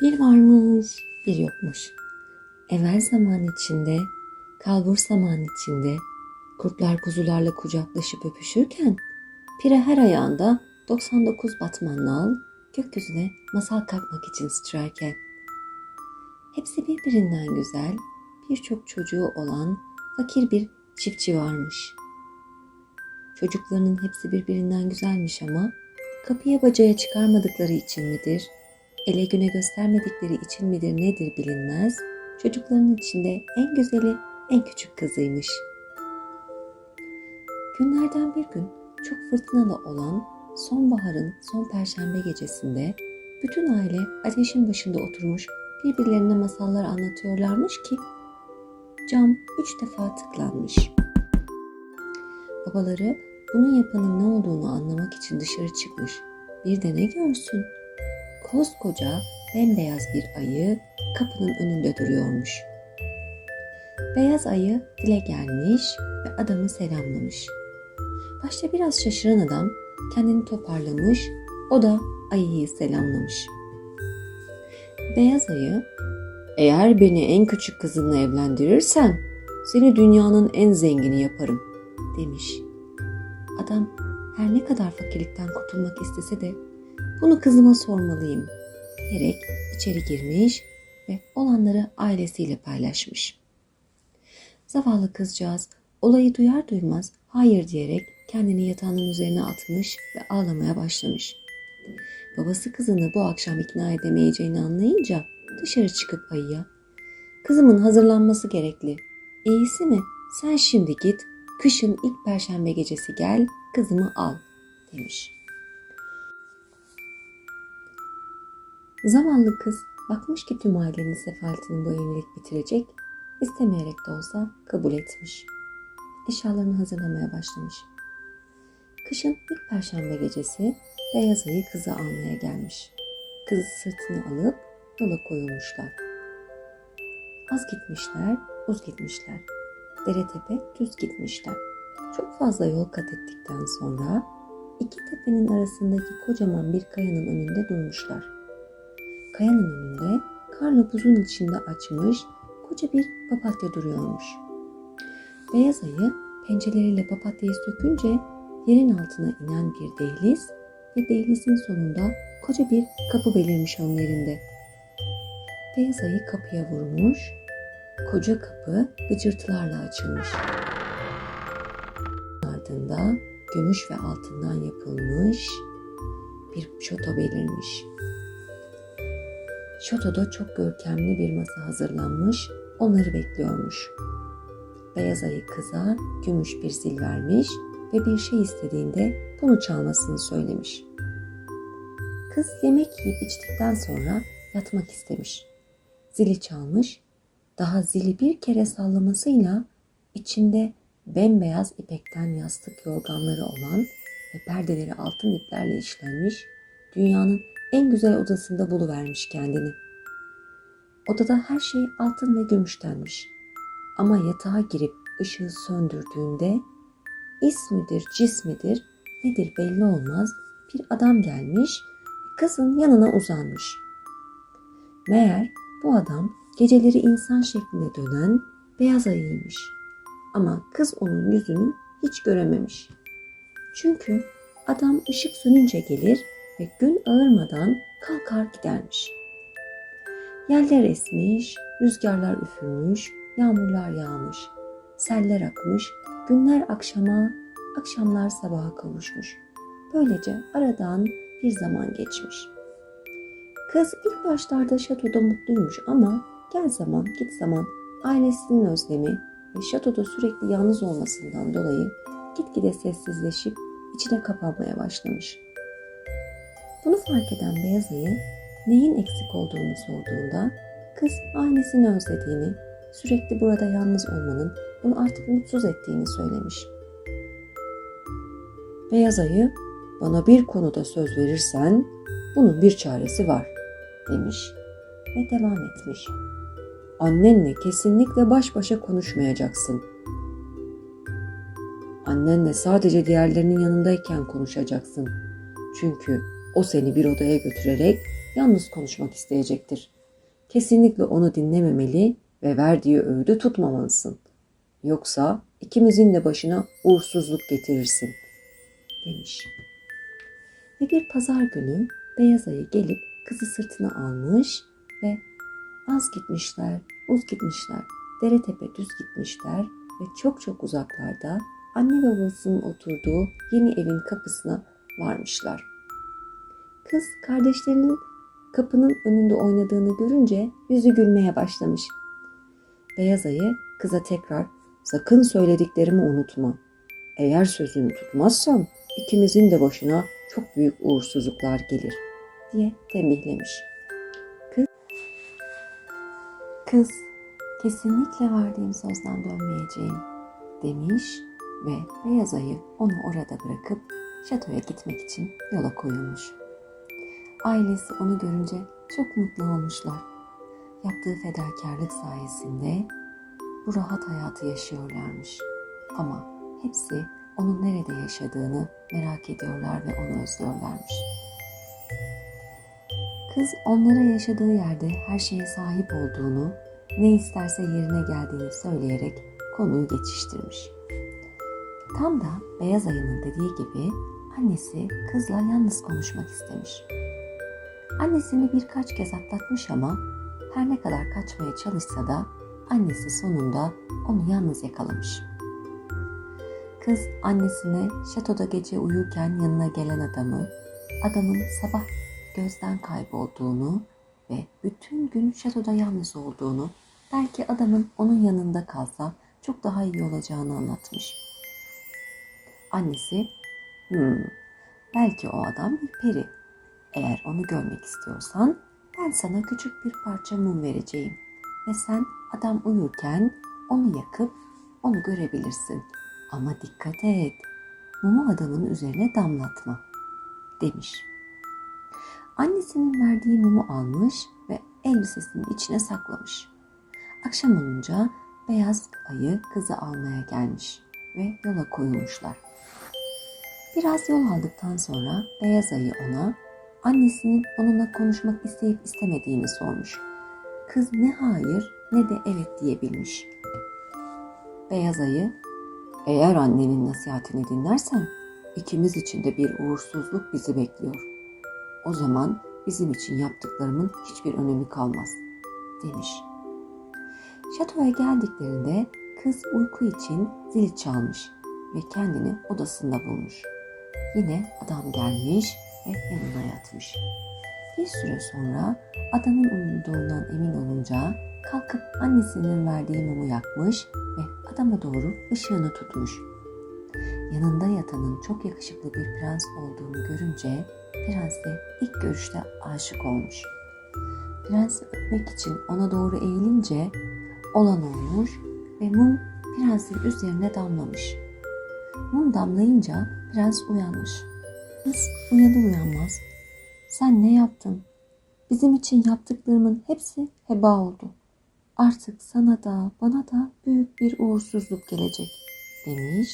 Bir varmış, bir yokmuş. Evvel zaman içinde, kalbur zaman içinde, kurtlar kuzularla kucaklaşıp öpüşürken, pire her ayağında 99 batman nal, gökyüzüne masal kalkmak için sıçrarken. Hepsi birbirinden güzel, birçok çocuğu olan fakir bir çiftçi varmış. Çocuklarının hepsi birbirinden güzelmiş ama kapıya bacaya çıkarmadıkları için midir, ele güne göstermedikleri için midir nedir bilinmez, çocukların içinde en güzeli en küçük kızıymış. Günlerden bir gün çok fırtınalı olan sonbaharın son perşembe gecesinde bütün aile ateşin başında oturmuş birbirlerine masallar anlatıyorlarmış ki cam üç defa tıklanmış. Babaları bunun yapanın ne olduğunu anlamak için dışarı çıkmış. Bir de ne görsün? Koskoca bembeyaz bir ayı kapının önünde duruyormuş. Beyaz ayı dile gelmiş ve adamı selamlamış. Başta biraz şaşıran adam kendini toparlamış, o da ayıyı selamlamış. Beyaz ayı, eğer beni en küçük kızınla evlendirirsen seni dünyanın en zengini yaparım demiş. Adam her ne kadar fakirlikten kurtulmak istese de bunu kızıma sormalıyım diyerek içeri girmiş ve olanları ailesiyle paylaşmış. Zavallı kızcağız olayı duyar duymaz hayır diyerek kendini yatağının üzerine atmış ve ağlamaya başlamış. Babası kızını bu akşam ikna edemeyeceğini anlayınca dışarı çıkıp ayıya Kızımın hazırlanması gerekli. İyisi mi? Sen şimdi git, kışın ilk perşembe gecesi gel, kızımı al demiş. Zavallı kız bakmış ki tüm ailenin sefaletini bu evlilik bitirecek, istemeyerek de olsa kabul etmiş. Eşyalarını hazırlamaya başlamış. Kışın ilk perşembe gecesi beyaz ayı kızı almaya gelmiş. Kızı sırtına alıp yola koyulmuşlar. Az gitmişler, uz gitmişler. Dere tepe düz gitmişler. Çok fazla yol kat ettikten sonra iki tepenin arasındaki kocaman bir kayanın önünde durmuşlar. Kayanın önünde karla buzun içinde açmış koca bir papatya duruyormuş. Beyaz ayı pençeleriyle papatyayı sökünce yerin altına inen bir dehliz ve dehlizin sonunda koca bir kapı belirmiş önlerinde. Beyaz ayı kapıya vurmuş, koca kapı gıcırtılarla açılmış. Ardında gümüş ve altından yapılmış bir şoto belirmiş. Şotoda çok görkemli bir masa hazırlanmış, onları bekliyormuş. Beyaz ayı kıza gümüş bir zil vermiş ve bir şey istediğinde bunu çalmasını söylemiş. Kız yemek yiyip içtikten sonra yatmak istemiş. Zili çalmış, daha zili bir kere sallamasıyla içinde bembeyaz ipekten yastık yorganları olan ve perdeleri altın iplerle işlenmiş dünyanın en güzel odasında buluvermiş kendini. Odada her şey altın ve gümüştenmiş. Ama yatağa girip ışığı söndürdüğünde is midir, cis midir, nedir belli olmaz bir adam gelmiş kızın yanına uzanmış. Meğer bu adam geceleri insan şeklinde dönen beyaz ayıymış. Ama kız onun yüzünü hiç görememiş. Çünkü adam ışık sönünce gelir ve gün ağırmadan kalkar gidermiş. Yerler esmiş, rüzgarlar üfürmüş, yağmurlar yağmış, seller akmış, günler akşama, akşamlar sabaha kavuşmuş. Böylece aradan bir zaman geçmiş. Kız ilk başlarda şatoda mutluymuş ama gel zaman git zaman ailesinin özlemi ve şatoda sürekli yalnız olmasından dolayı gitgide sessizleşip içine kapanmaya başlamış. Bunu fark eden beyaz ayı neyin eksik olduğunu sorduğunda kız ailesini özlediğini, sürekli burada yalnız olmanın onu artık mutsuz ettiğini söylemiş. Beyaz ayı bana bir konuda söz verirsen bunun bir çaresi var demiş ve devam etmiş. Annenle kesinlikle baş başa konuşmayacaksın. Annenle sadece diğerlerinin yanındayken konuşacaksın. Çünkü o seni bir odaya götürerek yalnız konuşmak isteyecektir. Kesinlikle onu dinlememeli ve verdiği öğüdü tutmamalısın. Yoksa ikimizin de başına uğursuzluk getirirsin, demiş. Ve bir pazar günü beyaz ayı gelip kızı sırtına almış ve az gitmişler, uz gitmişler, dere tepe düz gitmişler ve çok çok uzaklarda anne babasının oturduğu yeni evin kapısına varmışlar. Kız kardeşlerinin kapının önünde oynadığını görünce yüzü gülmeye başlamış. Beyaz ayı kıza tekrar sakın söylediklerimi unutma. Eğer sözünü tutmazsam ikimizin de başına çok büyük uğursuzluklar gelir diye tembihlemiş. Kız, kız kesinlikle verdiğim sözden dönmeyeceğim demiş ve beyaz ayı onu orada bırakıp şatoya gitmek için yola koyulmuş. Ailesi onu görünce çok mutlu olmuşlar. Yaptığı fedakarlık sayesinde bu rahat hayatı yaşıyorlarmış. Ama hepsi onun nerede yaşadığını merak ediyorlar ve onu özlüyorlarmış. Kız onlara yaşadığı yerde her şeye sahip olduğunu, ne isterse yerine geldiğini söyleyerek konuyu geçiştirmiş. Tam da Beyaz Ayı'nın dediği gibi annesi kızla yalnız konuşmak istemiş. Annesini birkaç kez atlatmış ama her ne kadar kaçmaya çalışsa da annesi sonunda onu yalnız yakalamış. Kız annesine şatoda gece uyurken yanına gelen adamı, adamın sabah gözden kaybolduğunu ve bütün gün şatoda yalnız olduğunu, belki adamın onun yanında kalsa çok daha iyi olacağını anlatmış. Annesi, hmm, belki o adam bir peri. Eğer onu görmek istiyorsan ben sana küçük bir parça mum vereceğim ve sen adam uyurken onu yakıp onu görebilirsin. Ama dikkat et, mumu adamın üzerine damlatma demiş. Annesinin verdiği mumu almış ve elbisesinin içine saklamış. Akşam olunca beyaz ayı kızı almaya gelmiş ve yola koyulmuşlar. Biraz yol aldıktan sonra beyaz ayı ona annesinin onunla konuşmak isteyip istemediğini sormuş. Kız ne hayır ne de evet diyebilmiş. Beyaz ayı, eğer annenin nasihatini dinlersen ikimiz için de bir uğursuzluk bizi bekliyor. O zaman bizim için yaptıklarımın hiçbir önemi kalmaz, demiş. Şatoya geldiklerinde kız uyku için zil çalmış ve kendini odasında bulmuş. Yine adam gelmiş ve yanına yatmış. Bir süre sonra adamın uyuduğundan emin olunca kalkıp annesinin verdiği mumu yakmış ve adama doğru ışığını tutmuş. Yanında yatanın çok yakışıklı bir prens olduğunu görünce prense ilk görüşte aşık olmuş. Prensi öpmek için ona doğru eğilince olan olmuş ve mum prensin üzerine damlamış. Mum damlayınca prens uyanmış. Kız uyanır uyanmaz. Sen ne yaptın? Bizim için yaptıklarımın hepsi heba oldu. Artık sana da bana da büyük bir uğursuzluk gelecek demiş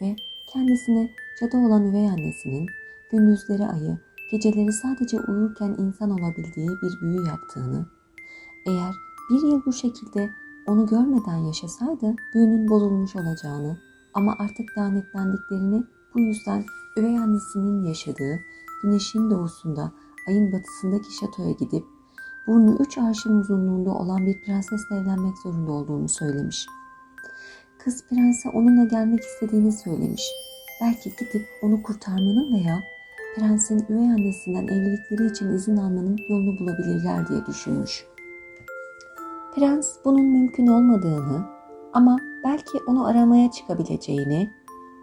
ve kendisine cadı olan üvey annesinin gündüzleri ayı, geceleri sadece uyurken insan olabildiği bir büyü yaptığını, eğer bir yıl bu şekilde onu görmeden yaşasaydı büyünün bozulmuş olacağını ama artık lanetlendiklerini bu yüzden üvey annesinin yaşadığı güneşin doğusunda ayın batısındaki şatoya gidip burnu üç arşın uzunluğunda olan bir prensesle evlenmek zorunda olduğunu söylemiş. Kız prense onunla gelmek istediğini söylemiş. Belki gidip onu kurtarmanın veya prensin üvey annesinden evlilikleri için izin almanın yolunu bulabilirler diye düşünmüş. Prens bunun mümkün olmadığını ama belki onu aramaya çıkabileceğini,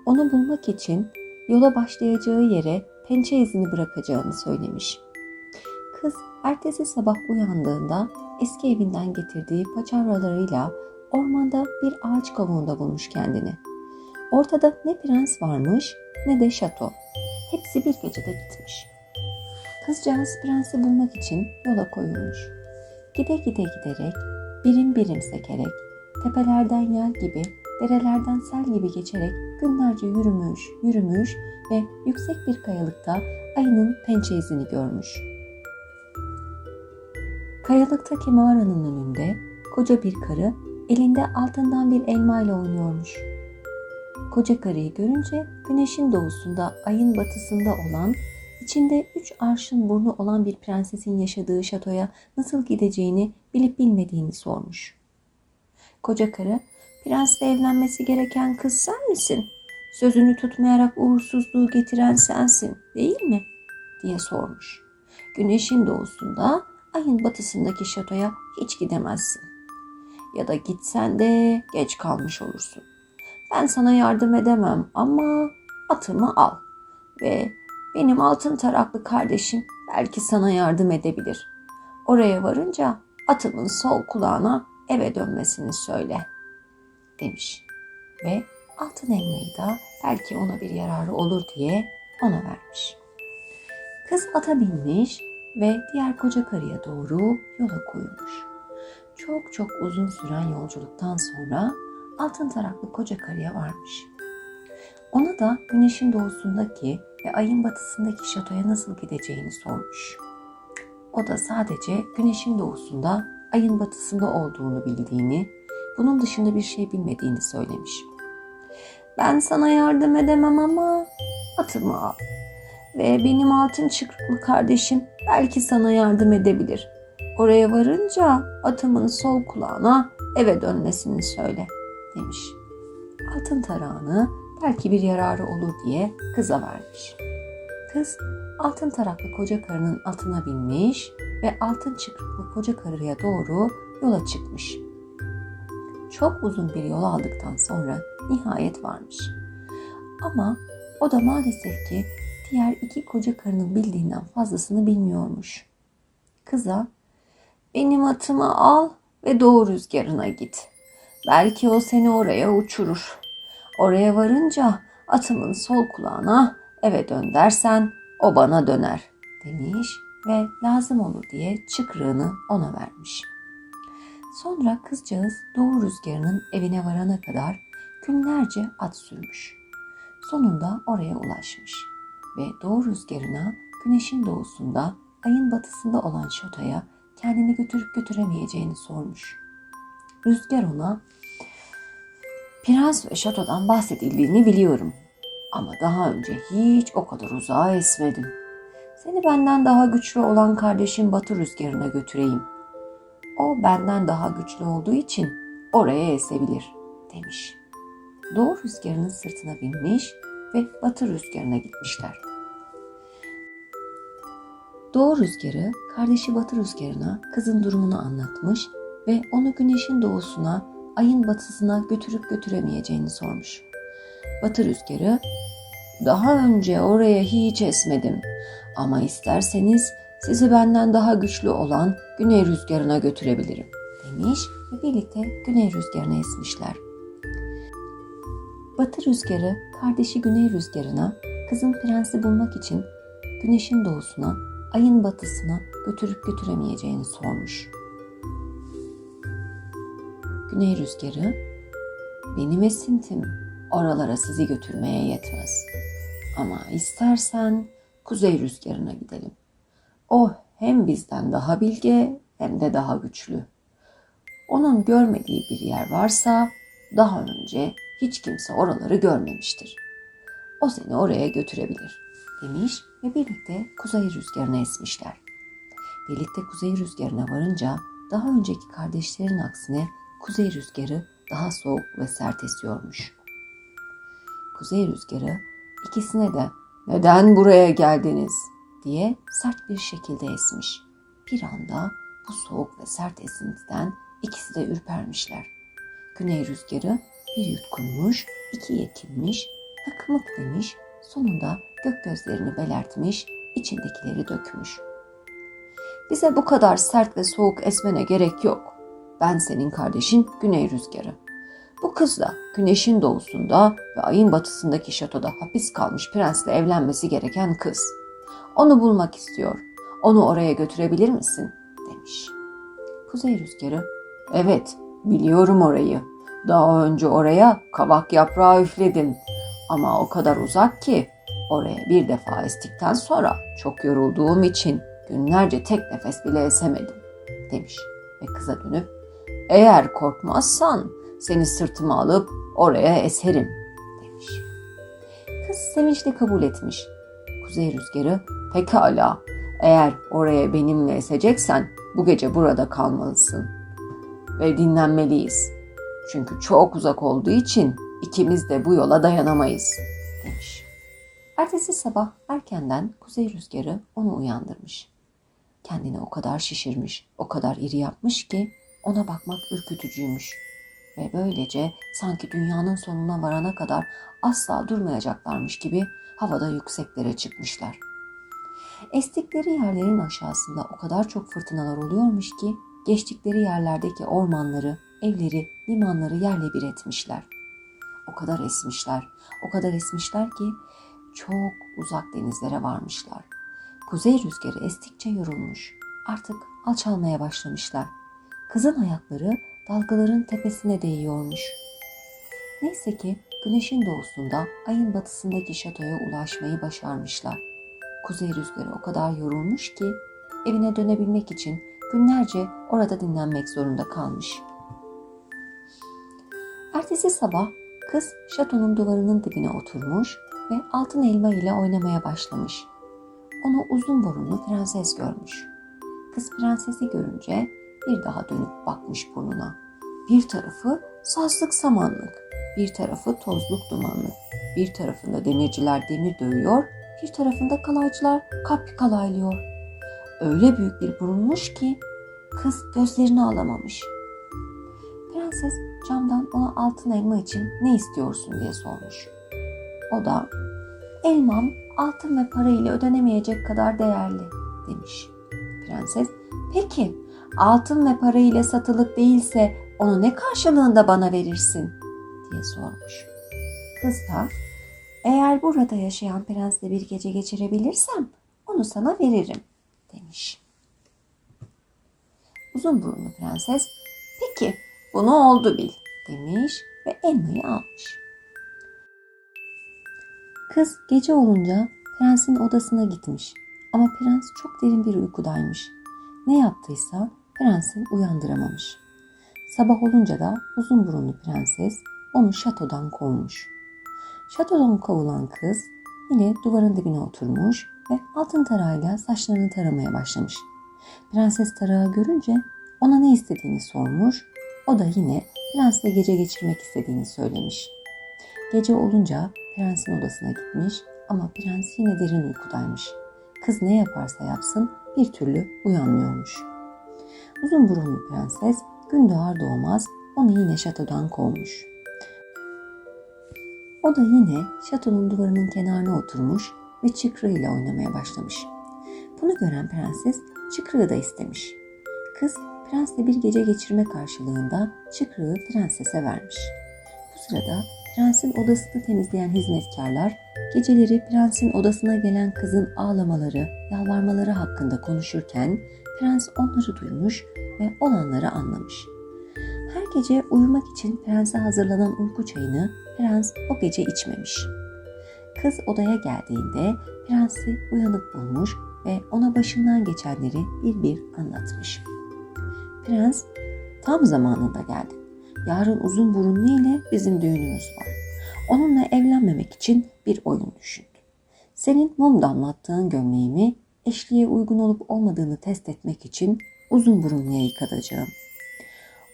onu bulmak için yola başlayacağı yere pençe izini bırakacağını söylemiş. Kız ertesi sabah uyandığında eski evinden getirdiği paçavralarıyla ormanda bir ağaç kavuğunda bulmuş kendini. Ortada ne prens varmış ne de şato. Hepsi bir gecede gitmiş. Kızcağız prensi bulmak için yola koyulmuş. Gide gide giderek, birim birim sekerek, tepelerden yel gibi, derelerden sel gibi geçerek günlerce yürümüş, yürümüş ve yüksek bir kayalıkta ayının pençe izini görmüş. Kayalıktaki mağaranın önünde koca bir karı elinde altından bir elma ile oynuyormuş. Koca karıyı görünce güneşin doğusunda ayın batısında olan içinde üç arşın burnu olan bir prensesin yaşadığı şatoya nasıl gideceğini bilip bilmediğini sormuş. Koca karı, prensle evlenmesi gereken kız sen misin? Sözünü tutmayarak uğursuzluğu getiren sensin, değil mi? diye sormuş. Güneşin doğusunda, ayın batısındaki şatoya hiç gidemezsin. Ya da gitsen de geç kalmış olursun. Ben sana yardım edemem ama atımı al ve benim altın taraklı kardeşim belki sana yardım edebilir. Oraya varınca atımın sol kulağına eve dönmesini söyle demiş. Ve altın elmayı da belki ona bir yararı olur diye ona vermiş. Kız ata binmiş ve diğer koca karıya doğru yola koyulmuş. Çok çok uzun süren yolculuktan sonra altın taraklı koca karıya varmış. Ona da güneşin doğusundaki ve ayın batısındaki şatoya nasıl gideceğini sormuş. O da sadece güneşin doğusunda, ayın batısında olduğunu bildiğini, bunun dışında bir şey bilmediğini söylemiş. Ben sana yardım edemem ama atımı al. Ve benim altın çıkrıklı kardeşim belki sana yardım edebilir. Oraya varınca atımın sol kulağına eve dönmesini söyle demiş. Altın tarağını belki bir yararı olur diye kıza vermiş. Kız altın taraklı koca karının atına binmiş ve altın çıkrıklı koca karıya doğru yola çıkmış. Çok uzun bir yol aldıktan sonra nihayet varmış. Ama o da maalesef ki diğer iki koca karının bildiğinden fazlasını bilmiyormuş. Kıza benim atımı al ve doğu rüzgarına git. Belki o seni oraya uçurur. Oraya varınca atımın sol kulağına eve dön dersen o bana döner demiş ve lazım olur diye çıkrığını ona vermiş. Sonra kızcağız doğu rüzgarının evine varana kadar günlerce at sürmüş. Sonunda oraya ulaşmış ve doğu rüzgarına güneşin doğusunda ayın batısında olan şatoya kendini götürüp götüremeyeceğini sormuş. Rüzgar ona Prens ve şatodan bahsedildiğini biliyorum. Ama daha önce hiç o kadar uzağa esmedim. Seni benden daha güçlü olan kardeşim Batı rüzgarına götüreyim. O benden daha güçlü olduğu için oraya esebilir demiş. Doğu rüzgarının sırtına binmiş ve Batı rüzgarına gitmişler. Doğu rüzgarı kardeşi Batı rüzgarına kızın durumunu anlatmış ve onu güneşin doğusuna ayın batısına götürüp götüremeyeceğini sormuş. Batı rüzgarı, daha önce oraya hiç esmedim ama isterseniz sizi benden daha güçlü olan güney rüzgarına götürebilirim demiş ve birlikte güney rüzgarına esmişler. Batı rüzgarı kardeşi güney rüzgarına kızın prensi bulmak için güneşin doğusuna, ayın batısına götürüp götüremeyeceğini sormuş. Güney rüzgarı, benim esintim oralara sizi götürmeye yetmez. Ama istersen kuzey rüzgarına gidelim. O hem bizden daha bilge hem de daha güçlü. Onun görmediği bir yer varsa daha önce hiç kimse oraları görmemiştir. O seni oraya götürebilir demiş ve birlikte kuzey rüzgarına esmişler. Birlikte kuzey rüzgarına varınca daha önceki kardeşlerin aksine kuzey rüzgarı daha soğuk ve sert esiyormuş. Kuzey rüzgarı ikisine de neden buraya geldiniz diye sert bir şekilde esmiş. Bir anda bu soğuk ve sert esintiden ikisi de ürpermişler. Güney rüzgarı bir yutkunmuş, iki yetinmiş, hıkmık demiş, sonunda gök gözlerini belertmiş, içindekileri dökmüş. Bize bu kadar sert ve soğuk esmene gerek yok. Ben senin kardeşin Güney Rüzgarı. Bu kız da güneşin doğusunda ve ayın batısındaki şatoda hapis kalmış prensle evlenmesi gereken kız. Onu bulmak istiyor. Onu oraya götürebilir misin? demiş. Kuzey Rüzgarı, evet biliyorum orayı. Daha önce oraya kavak yaprağı üfledim. Ama o kadar uzak ki oraya bir defa estikten sonra çok yorulduğum için günlerce tek nefes bile esemedim demiş ve kıza dönüp eğer korkmazsan seni sırtıma alıp oraya eserim demiş. Kız sevinçle kabul etmiş. Kuzey rüzgarı pekala eğer oraya benimle eseceksen bu gece burada kalmalısın ve dinlenmeliyiz. Çünkü çok uzak olduğu için ikimiz de bu yola dayanamayız demiş. Ertesi sabah erkenden kuzey rüzgarı onu uyandırmış. Kendini o kadar şişirmiş, o kadar iri yapmış ki ona bakmak ürkütücüymüş. Ve böylece sanki dünyanın sonuna varana kadar asla durmayacaklarmış gibi havada yükseklere çıkmışlar. Estikleri yerlerin aşağısında o kadar çok fırtınalar oluyormuş ki geçtikleri yerlerdeki ormanları, evleri, limanları yerle bir etmişler. O kadar esmişler, o kadar esmişler ki çok uzak denizlere varmışlar. Kuzey rüzgarı estikçe yorulmuş. Artık alçalmaya başlamışlar. Kızın ayakları dalgaların tepesine değiyormuş. Neyse ki güneşin doğusunda ayın batısındaki şatoya ulaşmayı başarmışlar. Kuzey rüzgarı o kadar yorulmuş ki evine dönebilmek için günlerce orada dinlenmek zorunda kalmış. Ertesi sabah kız şatonun duvarının dibine oturmuş ve altın elma ile oynamaya başlamış. Onu uzun burunlu prenses görmüş. Kız prensesi görünce bir daha dönüp bakmış burnuna. Bir tarafı sazlık samanlık, bir tarafı tozluk dumanlık, bir tarafında demirciler demir dövüyor, bir tarafında kalaycılar kap kalaylıyor. Öyle büyük bir burunmuş ki kız gözlerini alamamış. Prenses camdan ona altın elma için ne istiyorsun diye sormuş. O da elmam altın ve para ile ödenemeyecek kadar değerli demiş. Prenses peki altın ve para ile satılık değilse onu ne karşılığında bana verirsin diye sormuş. Kız da eğer burada yaşayan prensle bir gece geçirebilirsem onu sana veririm demiş. Uzun burunlu prenses peki bunu oldu bil demiş ve elmayı almış. Kız gece olunca prensin odasına gitmiş ama prens çok derin bir uykudaymış. Ne yaptıysa prensi uyandıramamış. Sabah olunca da uzun burunlu prenses onu şatodan kovmuş. Şatodan kovulan kız yine duvarın dibine oturmuş ve altın tarağıyla saçlarını taramaya başlamış. Prenses tarağı görünce ona ne istediğini sormuş. O da yine prensle gece geçirmek istediğini söylemiş. Gece olunca prensin odasına gitmiş ama prens yine derin uykudaymış. Kız ne yaparsa yapsın bir türlü uyanmıyormuş. Uzun burunlu prenses gün doğar doğmaz onu yine şatodan kovmuş. O da yine şatonun duvarının kenarına oturmuş ve çıkrığıyla oynamaya başlamış. Bunu gören prenses çıkrığı da istemiş. Kız prensle bir gece geçirme karşılığında çıkrığı prensese vermiş. Bu sırada prensin odasını temizleyen hizmetkarlar geceleri prensin odasına gelen kızın ağlamaları, yalvarmaları hakkında konuşurken prens onları duymuş ve olanları anlamış. Her gece uyumak için prense hazırlanan uyku çayını prens o gece içmemiş. Kız odaya geldiğinde prensi uyanık bulmuş ve ona başından geçenleri bir bir anlatmış. Prens tam zamanında geldi. Yarın uzun burunlu ile bizim düğünümüz var. Onunla evlenmemek için bir oyun düşündü. Senin mum damlattığın gömleğimi eşliğe uygun olup olmadığını test etmek için uzun burunluya yıkatacağım.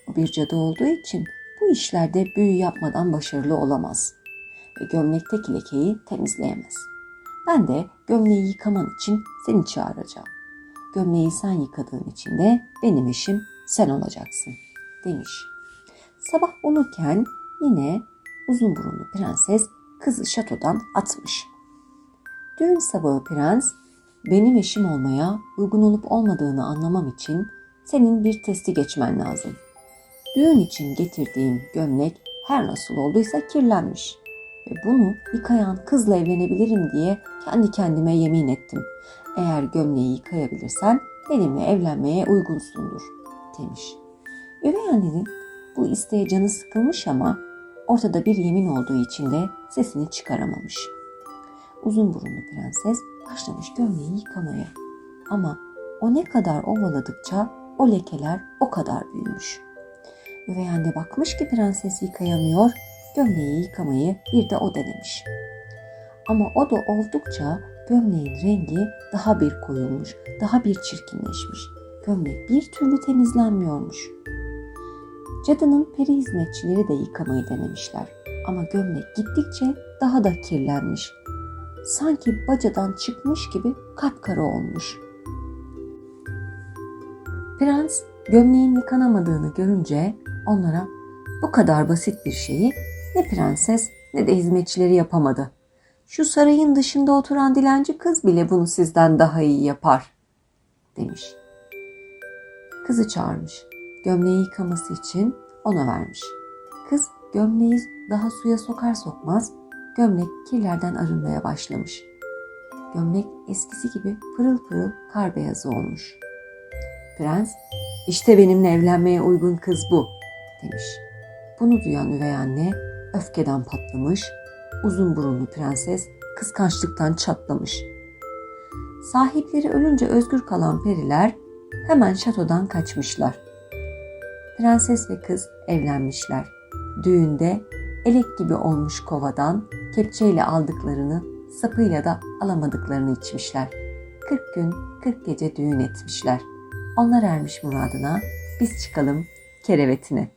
O bir cadı olduğu için bu işlerde büyü yapmadan başarılı olamaz ve gömlekteki lekeyi temizleyemez. Ben de gömleği yıkaman için seni çağıracağım. Gömleği sen yıkadığın için de benim eşim sen olacaksın demiş. Sabah olurken yine uzun burunlu prenses kızı şatodan atmış. Düğün sabahı prens benim eşim olmaya uygun olup olmadığını anlamam için senin bir testi geçmen lazım. Düğün için getirdiğim gömlek her nasıl olduysa kirlenmiş ve bunu yıkayan kızla evlenebilirim diye kendi kendime yemin ettim. Eğer gömleği yıkayabilirsen benimle evlenmeye uygunsundur demiş. Üvey annenin bu isteğe canı sıkılmış ama ortada bir yemin olduğu için de sesini çıkaramamış. Uzun burunlu prenses başlamış gömleği yıkamaya. Ama o ne kadar ovaladıkça o lekeler o kadar büyümüş. Üvey anne bakmış ki prenses yıkayamıyor, gömleği yıkamayı bir de o denemiş. Ama o da oldukça gömleğin rengi daha bir koyulmuş, daha bir çirkinleşmiş. Gömlek bir türlü temizlenmiyormuş. Cadının peri hizmetçileri de yıkamayı denemişler. Ama gömlek gittikçe daha da kirlenmiş. Sanki bacadan çıkmış gibi kapkara olmuş. Prens gömleğin yıkanamadığını görünce onlara bu kadar basit bir şeyi ne prenses ne de hizmetçileri yapamadı. Şu sarayın dışında oturan dilenci kız bile bunu sizden daha iyi yapar demiş. Kızı çağırmış. Gömleği yıkaması için ona vermiş. Kız gömleği daha suya sokar sokmaz gömlek kirlerden arınmaya başlamış. Gömlek eskisi gibi pırıl pırıl kar beyazı olmuş. Prens, işte benimle evlenmeye uygun kız bu demiş. Bunu duyan üvey anne öfkeden patlamış, uzun burunlu prenses kıskançlıktan çatlamış. Sahipleri ölünce özgür kalan periler hemen şatodan kaçmışlar. Prenses ve kız evlenmişler. Düğünde elek gibi olmuş kovadan kepçeyle aldıklarını, sapıyla da alamadıklarını içmişler. 40 gün 40 gece düğün etmişler. Onlar ermiş muradına, biz çıkalım kerevetine.''